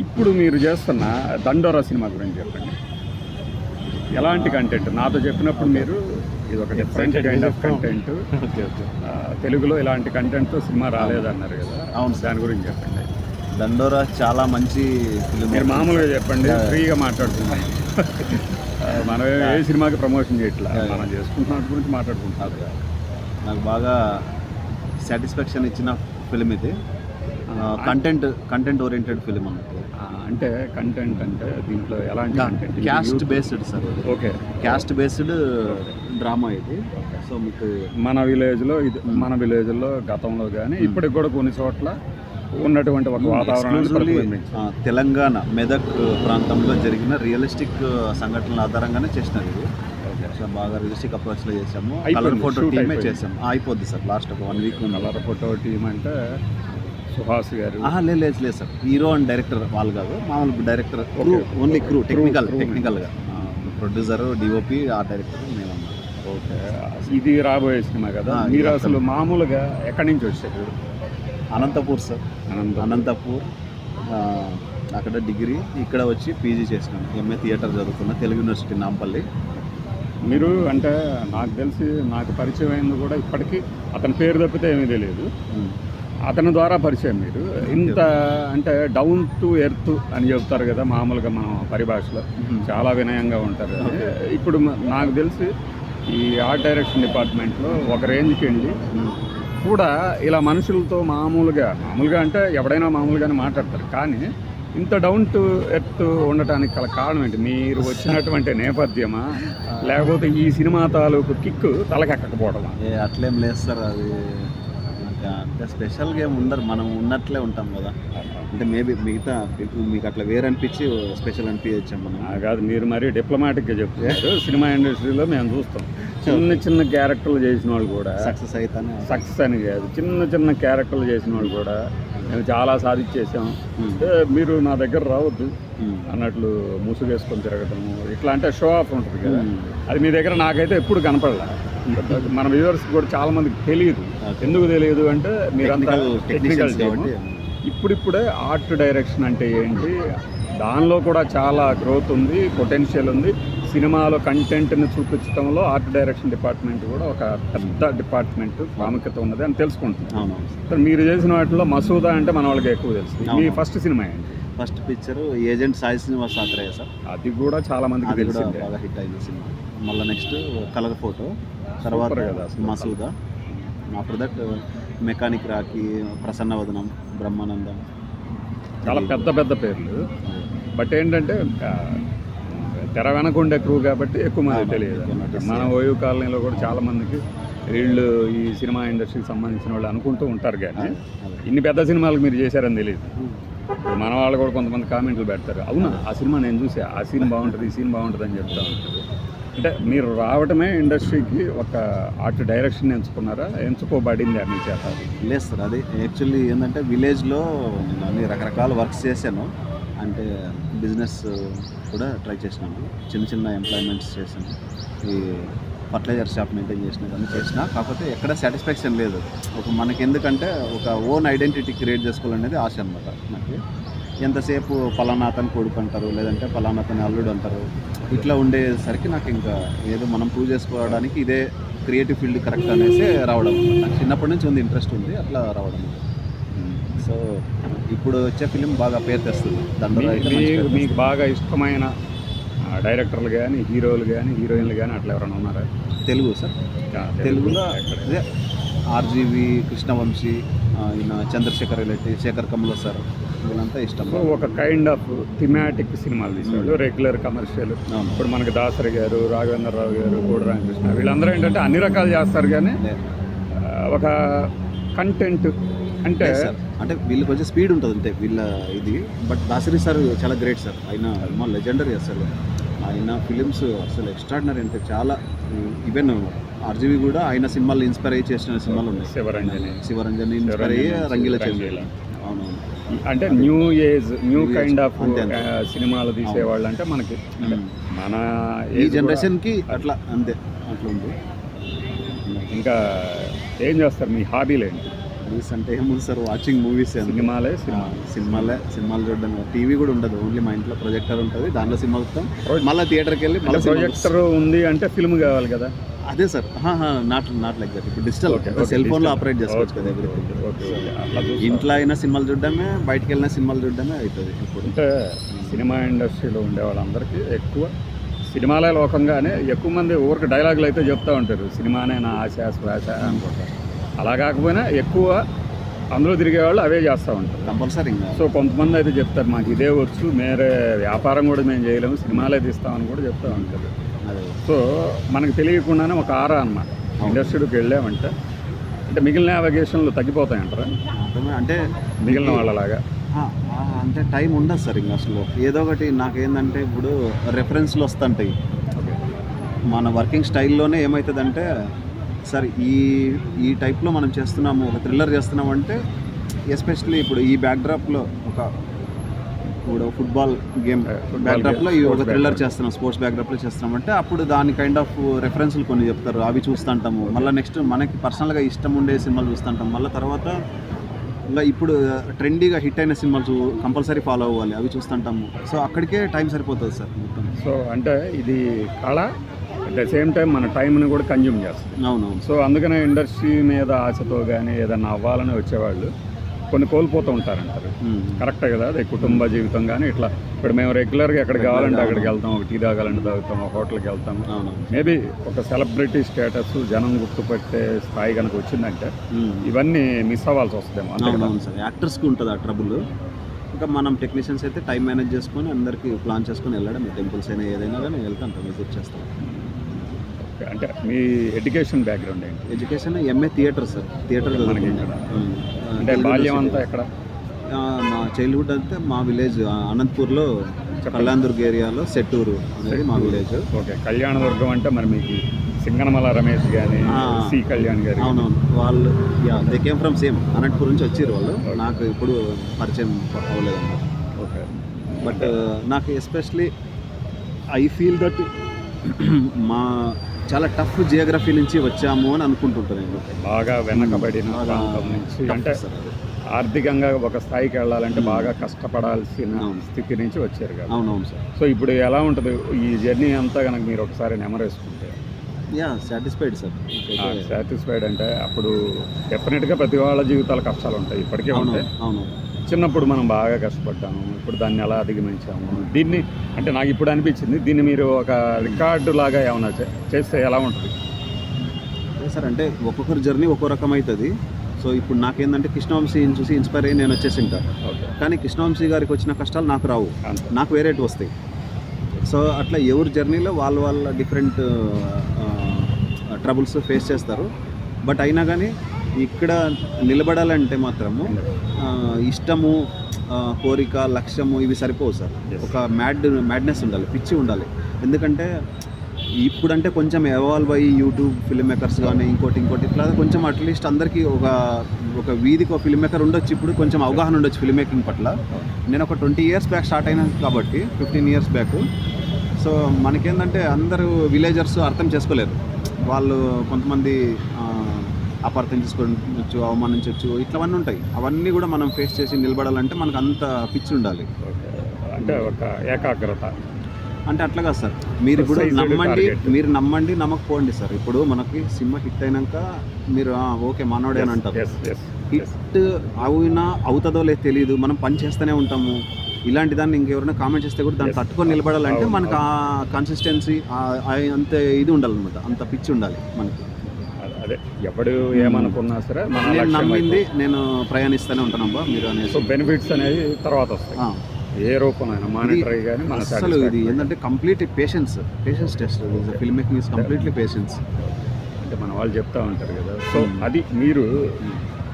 ఇప్పుడు మీరు చేస్తున్న దండోరా సినిమా గురించి చెప్పండి. ఎలాంటి కంటెంట్ నాతో చెప్పినప్పుడు మీరు ఇది ఒక డిఫరెంట్ కైండ్ ఆఫ్ కంటెంట్ తెలుగులో ఇలాంటి కంటెంట్తో సినిమా రాలేదన్నారు కదా. అవును. దాని గురించి చెప్పండి. దండోరా చాలా మంచి ఫిలిం మీరు మామూలుగా చెప్పండి ఫ్రీగా మాట్లాడుతున్నాం. మనం ఏ సినిమాకి ప్రమోషన్ చేయట్లా? మనం చేసుకుంటున్న గురించి మాట్లాడుకుంటున్నాం. నాకు బాగా సాటిస్ఫాక్షన్ ఇచ్చిన ఫిలిం ఇది. కంటెంట్ కంటెంట్ ఓరియంటెడ్ ఫిలిం అన్నట్టు అంటే కంటెంట్ అంటే దీంట్లో ఎలాంటి content caste based sir okay. Caste based drama ఇది. సో మీకు మన విలేజ్లో ఇది మన విలేజ్లో గతంలో కానీ ఇప్పటికి కూడా కొన్ని చోట్ల ఉన్నటువంటి ఒక ప్రతిబింబించింది. ఆ, తెలంగాణ మెదక్ ప్రాంతంలో జరిగిన రియలిస్టిక్ సంఘటనల ఆధారంగానే చేసినారు ఇది. బాగా రియలిస్టిక్ అప్రోచ్లో చేసాము కలర్ ఫోటో టీమే. చేసాము అయిపోద్ది సార్ లాస్ట్ ఒక one week colour photo team అంటే సుహాస్ గారు. ఆహా లేదు లేదు లేదు సార్. హీరో అండ్ డైరెక్టర్ వాళ్ళు కాదు మామూలు director crew only crew technical. టెక్నికల్గా ప్రొడ్యూసర్ డిఓపి ఆ డైరెక్టర్ మేము. ఓకే. ఇది రాబోయే సినిమా కదా. మీరు అసలు మామూలుగా ఎక్కడి నుంచి వచ్చారు? అనంతపూర్ సార్. అనంత అనంతపూర్ అక్కడ డిగ్రీ ఇక్కడ వచ్చి పీజీ చేసినాను ఎంఏ థియేటర్ చదువుకున్నా తెలుగు యూనివర్సిటీ నాంపల్లి. మీరు అంటే నాకు తెలిసి నాకు పరిచయం అయింది కూడా ఇప్పటికీ. అతని పేరు తప్పితే ఏమీ తెలియదు. అతని ద్వారా పరిచయం మీరు. ఇంత అంటే డౌన్ టు ఎర్త్ అని చెప్తారు కదా మామూలుగా మనం పరిభాషలో. మ్మ్. చాలా వినయంగా ఉంటారు. ఇప్పుడు నాకు తెలిసి ఈ ఆర్ట్ డైరెక్షన్ డిపార్ట్మెంట్లో ఒక రేంజ్కి వెళ్ళి ఉమ్. కూడా ఇలా మనుషులతో మామూలుగా మామూలుగా అంటే ఎవడైనా మామూలుగానే మాట్లాడతారు. కానీ ఇంత డౌన్ టు ఎర్త్ ఉండటానికి గల కారణం ఏంటి? మీరు వచ్చినటువంటి నేపథ్యమా? లేకపోతే ఈ సినిమా తాలూకు కిక్ తలకెక్కకపోవడమా ఏ అట్లేం లేదు సార్. అది అంటే స్పెషల్గా ఏమి ఉండరు మనం ఉన్నట్లే ఉంటాం కదా. అంటే మేబీ మిగతా మీకు అట్లా వేరే అనిపించి స్పెషల్ అనిపించచ్చు మనం. కాదు మీరు మరీ డిప్లొమాటిక్గా చెప్తున్నారు. సినిమా ఇండస్ట్రీలో మేము చూస్తాం. చిన్న చిన్న క్యారెక్టర్లు చేసిన వాళ్ళు కూడా సక్సెస్ అయితేనే సక్సెస్ అని కాదు. చిన్న చిన్న క్యారెక్టర్లు చేసిన వాళ్ళు కూడా మేము చాలా సాధించేసాం అంటే మీరు నా దగ్గర రావద్దు ఉమ్. అన్నట్లు ముసుగేసుకొని తిరగటము ఇట్లా అంటే షో ఆఫ్ ఉంటుంది కదా. ఉమ్. అది మీ దగ్గర నాకైతే ఎప్పుడు కనపడలే. మన వ్యూవర్స్ కూడా చాలా మందికి తెలియదు. ఎందుకు తెలియదు అంటే మీరంతా టెక్నికల్ ఇప్పుడిప్పుడే ఆర్ట్ డైరెక్షన్ అంటే ఏంటి? దానిలో కూడా చాలా గ్రోత్ ఉంది పొటెన్షియల్ ఉంది. సినిమాలో కంటెంట్ని చూపించడంలో ఆర్ట్ డైరెక్షన్ డిపార్ట్మెంట్ కూడా ఒక పెద్ద డిపార్ట్మెంట్ ప్రాముఖ్యత ఉన్నది అని తెలుసుకుంటున్నాం. అవునవును. तर మీరు చేసిన వాటిలో మసూదా అంటే మన వాళ్ళకి ఎక్కువ తెలుసు. మీ. ఫస్ట్ సినిమా ఏంటి? First picture agent Sai Srinivas Athreya sir. అది కూడా చాలా మందికి అది కూడా తెలిసిందే. బాగా హిట్ అయింది సినిమా. మళ్ళీ నెక్స్ట్ కలర్ ఫోటో తర్వాత Super కదా అసలు. Masooda. After that mechanic Rocky Prasanna Vadanam Brahmanandam. చాలా పెద్ద పెద్ద పేర్లు. బట్ ఏంటంటే ఆ, తెర వెనక ఉండే క్రూ కాబట్టి ఎక్కువ మంది తెలియదు. మన ఓయూ కాలనీలో కూడా చాలా మందికి వీళ్ళు ఈ సినిమా ఇండస్ట్రీకి సంబంధించిన వాళ్ళు అనుకుంటూ ఉంటారు కానీ అదే. ఇన్ని పెద్ద సినిమాలకు మీరు చేశారని తెలియదు. ఇప్పుడు మన వాళ్ళు కూడా కొంతమంది కామెంట్లు పెడతారు. అవునా? ఆ సినిమా నేను చూసా. ఆ సీన్ బాగుంటుంది ఈ సీన్ బాగుంటుంది అని చెప్తా ఉంటారు. అంటే మీరు రావటమే ఇండస్ట్రీకి ఒక ఆర్ట్ డైరెక్షన్ ఎంచుకున్నారా? ఎంచుకోబడింది మీ చేత లేదు సార్ అది యాక్చువల్లీ ఏంటంటే విలేజ్లో అన్ని రకరకాల వర్క్స్ చేశాను. అంటే బిజినెస్ కూడా ట్రై చేసినాను. చిన్న చిన్న ఎంప్లాయ్మెంట్స్ చేశాను. ఈ ఫర్టిలైజర్ షాప్ మెయింటైన్ చేసిన కానీ చేసిన కాకపోతే ఎక్కడ సాటిస్ఫాక్షన్ లేదు. ఒక మనకి ఎందుకంటే ఒక ఓన్ ఐడెంటిటీ క్రియేట్ చేసుకోవాలనేది ఆశ అనమాట నాకు. ఎంతసేపు పలానా అతను కొడుకు అంటారు లేదంటే పలానా అతని అల్లుడు అంటారు ఇట్లా ఉండేసరికి నాకు ఇంకా ఏదో మనం ప్రూవ్ చేసుకోవడానికి ఇదే క్రియేటివ్ ఫీల్డ్ కరెక్ట్ అనేసి రావడం నాకు చిన్నప్పటి నుంచి ఉంది ఇంట్రెస్ట్ ఉంది అట్లా రావడం సో ఇప్పుడు వచ్చే ఫిలిం బాగా పేరు తెస్తుంది. పేరు మీకు బాగా ఇష్టమైన డైరెక్టర్లు కానీ హీరోలు కానీ హీరోయిన్లు కానీ అట్లా ఎవరైనా ఉన్నారా. తెలుగు సార్. తెలుగులో? అదే ఆర్జీవి కృష్ణవంశీ ఈయన చంద్రశేఖర్ రెడ్డి శేఖర్ కమల సార్ వీళ్ళంతా ఇష్టం. ఒక కైండ్ ఆఫ్ థిమాటిక్ సినిమాలు తీసేవాళ్ళు రెగ్యులర్ కమర్షియల్. ఇప్పుడు మనకి దాసరి గారు రాఘవేంద్రరావు గారు కోడి రామకృష్ణ వీళ్ళందరూ ఏంటంటే అన్ని రకాలు చేస్తారు కానీ ఒక కంటెంట్ అంటే సార్. అంటే వీళ్ళకి వచ్చే స్పీడ్ ఉంటుంది అంతే వీళ్ళ ఇది. బట్ దాసరి సార్ చాలా గ్రేట్ సార్. ఆయన మా లెజెండరీ అసలు. ఆయన ఫిలిమ్స్ అసలు ఎక్స్ట్రాడినరీ అంటే చాలా ఈవెన్ ఆర్జీవి కూడా ఆయన సినిమాలు ఇన్స్పైర్ అయ్యి చేసిన సినిమాలు ఉన్నాయి. శివరంజని. శివరంజని ఇన్స్పైర్ అయ్యి రంగీల అవునవును. అంటే new age new. Kind of. సినిమాలు తీసేవాళ్ళు అంటే మనకి. మన ఈ జనరేషన్కి అట్లా అంతే అట్లా ఉంది. ఇంకా ఏం చేస్తారు మీ హాబీలు ఏంటి? హాబీస్ అంటే ఏముంది సార్ వాచింగ్ మూవీస్ సినిమాలే సినిమా. సినిమాలే సినిమాలు చూడడం. టీవీ కూడా ఉండదు. ఓన్లీ మా ఇంట్లో ప్రొజెక్టర్ ఉంటుంది. దాంట్లో సినిమా చూస్తాం మళ్ళీ థియేటర్కి వెళ్ళి మళ్ళీ ప్రొజెక్టర్ ఉంది అంటే ఫిల్మ్ కావాలి కదా? అదే sir not not like that ఇప్పుడు డిజిటల్ సెల్ ఫోన్లో. ఆపరేట్ చేసుకోవచ్చు కదా చూస్తా. ఇంట్లో అయినా సినిమాలు చూడడమే బయటికి వెళ్ళిన సినిమాలు చూడడమే అవుతుంది ఇప్పుడు. అంటే సినిమా ఇండస్ట్రీలో ఉండే వాళ్ళందరికీ ఎక్కువ సినిమాలే లోకంగానే ఎక్కువ మంది ఊరికి డైలాగులు అయితే చెప్తూ ఉంటారు. సినిమానే నా ఆశ శ్వాస అనుకుంటారు అలా కాకపోయినా ఎక్కువ అందులో తిరిగే వాళ్ళు అవే చేస్తూ ఉంటారు. కంపల్సరీ సో కొంతమంది అయితే చెప్తారు మాకు ఇదే వచ్చు మేరే వ్యాపారం కూడా మేము చేయలేము సినిమాలే తీస్తామని కూడా చెప్తూ ఉంటారు. అదే. సో మనకు తెలియకుండానే ఒక ఆరా అనమాట ఇండస్ట్రీకి వెళ్ళామంటే అంటే మిగిలిన అవగేషన్లు తగ్గిపోతాయంటారా? అంటే మిగిలిన వాళ్ళలాగా. అంటే టైం ఉండదు సార్ ఇంకా అసలు. ఏదో ఒకటి నాకేందంటే ఇప్పుడు రెఫరెన్స్లు వస్తుంటాయి. మన వర్కింగ్ స్టైల్లోనే ఏమవుతుందంటే సార్ ఈ ఈ టైప్లో మనం చేస్తున్నాము ఒక థ్రిల్లర్ చేస్తున్నామంటే ఎస్పెషల్లీ ఇప్పుడు ఈ బ్యాక్డ్రాప్లో ఒక ఇప్పుడు ఫుట్బాల్ గేమ్ బ్యాక్డ్రాప్లో ఈ ఒక థ్రిల్లర్. చేస్తున్నాం స్పోర్ట్స్ బ్యాక్డ్రాప్లో చేస్తున్నామంటే అప్పుడు దాని కైండ్ ఆఫ్ రెఫరెన్స్లు కొన్ని చెప్తారు అవి చూస్తుంటాము. మళ్ళీ నెక్స్ట్ మనకి పర్సనల్గా ఇష్టం ఉండే సినిమాలు చూస్తుంటాం. మళ్ళీ తర్వాత ఇంకా ఇప్పుడు ట్రెండీగా హిట్ అయిన సినిమాలు చూ కంపల్సరీ ఫాలో అవ్వాలి అవి చూస్తుంటాము. సో అక్కడికే టైం సరిపోతుంది సార్ మొత్తం. సో అంటే ఇది కళ అట్ ద సేమ్ టైం మన టైంని కూడా కన్జ్యూమ్ చేస్తుంది. అవునవును. సో అందుకనే ఇండస్ట్రీ మీద ఆశతో కానీ ఏదన్నా అవ్వాలని వచ్చేవాళ్ళు కొన్ని కోల్పోతూ ఉంటారంటారు. కరెక్టే కదా? అదే కుటుంబ జీవితం కానీ ఇట్లా ఇప్పుడు మేము రెగ్యులర్గా ఎక్కడికి కావాలంటే అక్కడికి వెళ్తాం ఒక టీ తాగాలంటే తాగుతాం ఒక హోటల్కి వెళ్తాం. అవును మేబీ ఒక సెలబ్రిటీ స్టేటస్ జనం గుర్తుపట్టే స్థాయి కనుక వచ్చిందంటే. ఇవన్నీ మిస్ అవ్వాల్సి వస్తుందేమో సార్. యాక్టర్స్కి ఉంటుంది ఆ ట్రబుల్ ఇంకా మనం టెక్నీషియన్స్ అయితే టైం మేనేజ్ చేసుకొని అందరికి ప్లాన్ చేసుకొని వెళ్ళడం టెంపుల్స్ అయినా ఏదైనా కానీ వెళ్తాం విజిట్ చేస్తాం. ఓకే. అంటే మీ ఎడ్యుకేషన్ బ్యాక్గ్రౌండ్ ఏంటి? Education MA theatre sir theatre మనకి ఇక్కడ. అంటే బాల్యం అంతా ఎక్కడ? మా చైల్డ్హుడ్ అంతా మా విలేజ్ అనంతపూర్లో కళ్యాణ్దుర్గ్ ఏరియాలో సెట్టూరు అనేది మా విలేజ్ ఓకే కళ్యాణదుర్గం అంటే మరి మీకు సింగనమల రమేష్ కానీ ఆ. సి కళ్యాణ్ గారి. అవునవును. వాళ్ళు yeah they came from same Anantapur నుంచి వచ్చారు వాళ్ళు. నాకు ఇప్పుడు పరిచయం అవ్వలేదు ఓకే. బట్ నాకు ఎస్పెషలీ ఐ ఫీల్ దట్ మా చాలా టఫ్ జియోగ్రఫీ నుంచి వచ్చాము అని అనుకుంటుంటాను నేను. బాగా వెనకబడిన ప్రాంతం నుంచి. అంటే. ఆర్థికంగా ఒక స్థాయికి వెళ్ళాలంటే బాగా కష్టపడాల్సిన. స్థితి నుంచి వచ్చారు కదా. అవునవును సార్. సో ఇప్పుడు ఎలా ఉంటుంది? ఈ జర్నీ అంతా కనుక మీరు ఒకసారి నెమరేసుకుంటే. Yeah satisfied sir. సాటిస్ఫైడ్ అంటే అప్పుడు డెఫినెట్గా ప్రతి వాళ్ళ జీవితాల కష్టాలు ఉంటాయి. ఇప్పటికే అవును ఉంటాయి. అవును చిన్నప్పుడు మనం బాగా కష్టపడ్డాము. ఇప్పుడు దాన్ని ఎలా అధిగమించాము? దీన్ని అంటే నాకు ఇప్పుడు అనిపించింది దీన్ని మీరు ఒక రికార్డు లాగా ఏమైనా చేస్తే ఎలా ఉంటుంది? సార్ అంటే ఒక్కొక్కరి జర్నీ ఒక్కో రకం అవుతుంది సో ఇప్పుడు నాకేందంటే కృష్ణవంశీని చూసి ఇన్స్పైర్ అయ్యి నేను వచ్చేసింటా ఓకే. కానీ కృష్ణవంశీ గారికి వచ్చిన కష్టాలు నాకు రావు. నాకు వేరేటి వస్తాయి. సో అట్లా ఎవరి జర్నీలో వాళ్ళ వాళ్ళ డిఫరెంట్ ట్రబుల్స్ ఫేస్ చేస్తారు. బట్ అయినా కానీ ఇక్కడ నిలబడాలంటే మాత్రము ఇష్టము కోరిక లక్ష్యము ఇవి సరిపోవు సార్. ఒక మ్యాడ్ మ్యాడ్నెస్ ఉండాలి పిచ్చి ఉండాలి. ఎందుకంటే ఇప్పుడంటే కొంచెం ఎవాల్వ్ అయ్యి యూట్యూబ్ ఫిల్మ్ మేకర్స్ కానీ ఇంకోటి ఇంకోటి ఇట్లా కొంచెం అట్లీస్ట్ అందరికీ ఒక ఒక వీధికి ఒక ఫిల్మ్ మేకర్ ఉండొచ్చు. ఇప్పుడు కొంచెం అవగాహన ఉండొచ్చు ఫిల్మ్ మేకింగ్ పట్ల. నేను ఒక ట్వంటీ ఇయర్స్ బ్యాక్ స్టార్ట్ అయినా కాబట్టి ఫిఫ్టీన్ ఇయర్స్ బ్యాక్ సో మనకేంటంటే అందరూ విలేజర్స్ అర్థం చేసుకోలేరు. వాళ్ళు కొంతమంది అపార్థం చేసుకోవచ్చు అవమానించవచ్చు ఇట్లవన్నీ ఉంటాయి. అవన్నీ కూడా మనం ఫేస్ చేసి నిలబడాలంటే మనకు అంత పిచ్చి ఉండాలి. అంటే ఒక ఏకాగ్రత. అంటే అట్లా కాదు సార్. మీరు ఇప్పుడు Precise నమ్మండి. మీరు నమ్మండి నమ్మకపోండి సార్. ఇప్పుడు మనకి సినిమా హిట్ అయినాక మీరు "ఆ, ఓకే మనోడే అని అంటారు. హిట్ అవునా అవుతుందో లేదు తెలియదు. మనం పని చేస్తూనే ఉంటాము. ఇలాంటి దాన్ని ఇంకెవరైనా కామెంట్ చేస్తే కూడా దాన్ని. తట్టుకొని నిలబడాలంటే మనకు ఆ కన్సిస్టెన్సీ అంత ఇది ఉండాలన్నమాట. అంత పిచ్చి ఉండాలి మనకి. అదే ఎవడు ఏమనుకున్నా సరే మన నేను నమ్మింది నేను ప్రయాణిస్తూనే ఉంటానబ్బా మీరు సో అనేసి బెనిఫిట్స్ అనేవి తర్వాత వస్తాయి. ఏ రూపంలో మానిటరీ కానీ మన అసలు ఇది. ఏంటంటే complete patience patience test film making is completely patience అంటే మన వాళ్ళు చెప్తా ఉంటారు కదా. So Hmm. అది మీరు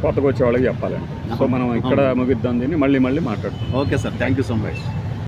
కొత్తగా వచ్చే వాళ్ళకి చెప్పాలండి. సో మనం ఇక్కడ ముగిద్దాం దీన్ని మళ్ళీ మళ్ళీ మాట్లాడుతాం okay sir thank you so much